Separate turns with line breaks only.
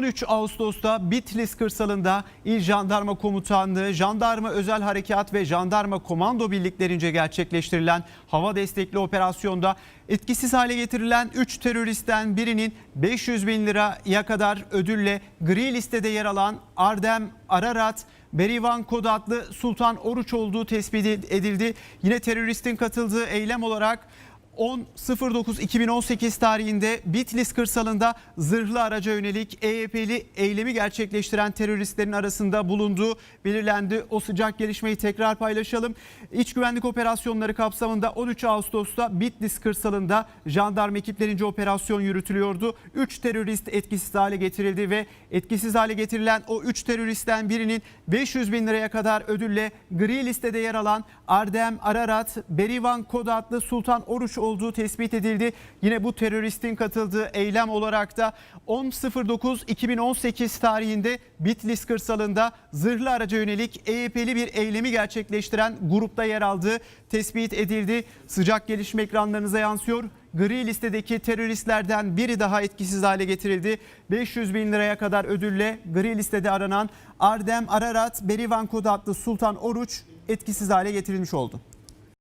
13 Ağustos'ta Bitlis kırsalında İl Jandarma Komutanlığı, Jandarma Özel Harekat ve Jandarma Komando birliklerince gerçekleştirilen hava destekli operasyonda etkisiz hale getirilen 3 teröristten birinin 500 bin liraya kadar ödülle gri listede yer alan Ardem Ararat, Berivan Kod adlı Sultan Oruç olduğu tespit edildi. Yine teröristin katıldığı eylem olarak 10.09.2018 tarihinde Bitlis kırsalında zırhlı araca yönelik EYP'li eylemi gerçekleştiren teröristlerin arasında bulunduğu belirlendi. O sıcak gelişmeyi tekrar paylaşalım. İç güvenlik operasyonları kapsamında 13 Ağustos'ta Bitlis kırsalında jandarma ekiplerince operasyon yürütülüyordu. 3 terörist etkisiz hale getirildi ve etkisiz hale getirilen o 3 teröristten birinin 500 bin liraya kadar ödülle gri listede yer alan Ardem Ararat, Berivan Kod adlı Sultan Oruç olduğu tespit edildi. Yine bu teröristin katıldığı eylem olarak da 10.09.2018 tarihinde Bitlis kırsalında zırhlı araca yönelik EYP'li bir eylemi gerçekleştiren grupta yer aldığı tespit edildi. Sıcak gelişme ekranlarınıza yansıyor. Gri listedeki teröristlerden biri daha etkisiz hale getirildi. 500 bin liraya kadar ödülle gri listede aranan Ardem Ararat, Berivan Kod adlı Sultan Oruç etkisiz hale getirilmiş oldu.